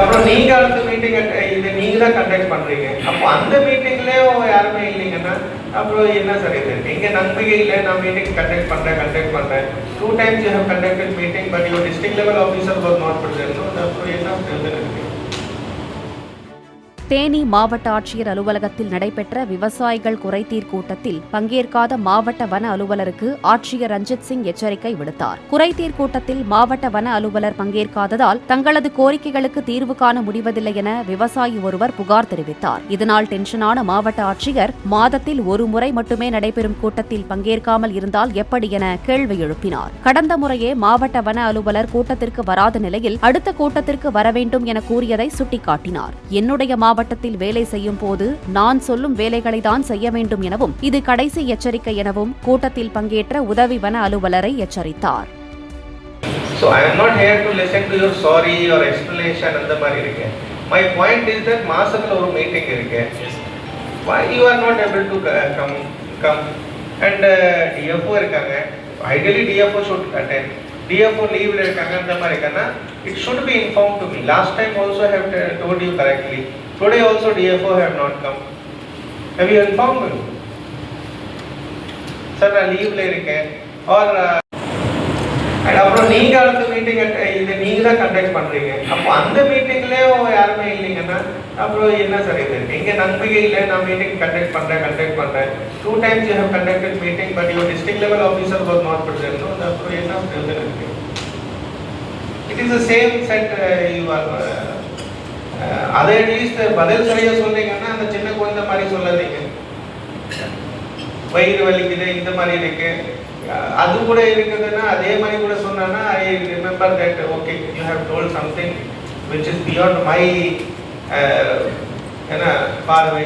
அப்புறம் நீங்க அடுத்த மீட்டிங் இது நீங்க தான் கண்டக்ட் பண்றீங்க. அப்போ அந்த மீட்டிங்லயே யாருமே இல்லைங்கன்னா அப்புறம் என்ன சார் இது? நீங்க நம்பிக்கை இல்லை நான் மீட்டிங் கண்டக்ட் பண்றேன் கண்டக்ட் பண்றேன். Two times you have conducted meeting but your district level officer work not present அப்புறம் என்ன பிரயோஜனம் இருக்கு தேனி மாவட்ட ஆட்சியர் அலுவலகத்தில் நடைபெற்ற விவசாயிகள் குறைதீர் கூட்டத்தில் பங்கேற்காத மாவட்ட வன அலுவலருக்கு ஆட்சியர் ரஞ்சித் சிங் எச்சரிக்கை விடுத்தார். குறைதீர் கூட்டத்தில் மாவட்ட வன அலுவலர் பங்கேற்காததால் தங்களது கோரிக்கைகளுக்கு தீர்வு காண முடிவதில்லை என விவசாயி ஒருவர் புகார் தெரிவித்தார். இதனால் டென்ஷனான மாவட்ட ஆட்சியர் மாதத்தில் ஒரு முறை மட்டுமே நடைபெறும் கூட்டத்தில் பங்கேற்காமல் இருந்தால் எப்படி என கேள்வி எழுப்பினார். கடந்த முறையே மாவட்ட வன அலுவலர் கூட்டத்திற்கு வராத நிலையில் அடுத்த கூட்டத்திற்கு வர வேண்டும் என கூறியதை சுட்டிக்காட்டினார். என்னுடைய மாவட்டத்தில் வேலை செய்யும் போது நான் சொல்லும் வேலைகளை தான் செய்ய வேண்டும் எனவும் இது கடைசி எச்சரிக்கை எனவும் கூட்டத்தில் பங்கேற்ற உதவி வன அலுவலரை எச்சரித்தார். அந்த மாதிரி இருக்கு மை பாயிண்ட் இஸ் தட் மாசத்துல ஒரு மீட்டிங் இருக்கு why you are not able to come come? And uh, DFO இருக்காங்க. Ideally DFO should attend. DFO leave letter le kakanda marikana, it should be informed to me. Last time also I have told you correctly. Today also DFO have not come. Have you informed me? Sir, I leave le रखे और நீங்க அடுத்த meeting இது நீங்க தான் conduct பண்றீங்க. அப்போ அந்த மீட்டிங்லயே யாருமே இல்லைங்கன்னா அப்புறம் என்ன சார் இது? நீங்க நம்பிக்கை இல்லை நான் மீட்டிங் கண்டக்ட் பண்றேன் கண்டக்ட் பண்றேன். Two times you have conducted meeting but you district level officer was not present அப்புறம் என்ன பிரயோஜனம் it is the same set you are அதை அட்லீஸ்ட் பதில் சரியா சொன்னீங்கன்னா அந்த சின்ன குழந்தை மாதிரி சொல்லாதீங்க. வயிறு வலிக்குது இந்த மாதிரி இருக்கு. அது கூட இருக்குதுன்னா அதே மாதிரி கூட சொன்னா remember that okay, okay you told something something is is my my என்ன பார்வை.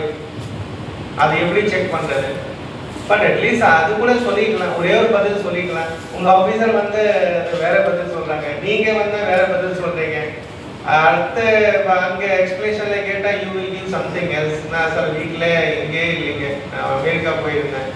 அது எப்படி செக் பண்றது? பட் அட்லீஸ்ட் அது கூட சொல்லிக்கலாம். ஒரே ஒரு பதில் சொல்லிக்கலாம். உங்க ஆபீசர் வந்து வேற பதில் சொல்றாங்க. நீங்க வந்து வேற பதில் சொல்றீங்க. அடுத்த அங்கே எக்ஸ்பிளேஷன்ல கேட்டால் you will give something else நான் சார் வீட்டில் இங்கே இல்லைங்க. நான் அமெரிக்கா போயிருந்தேன்.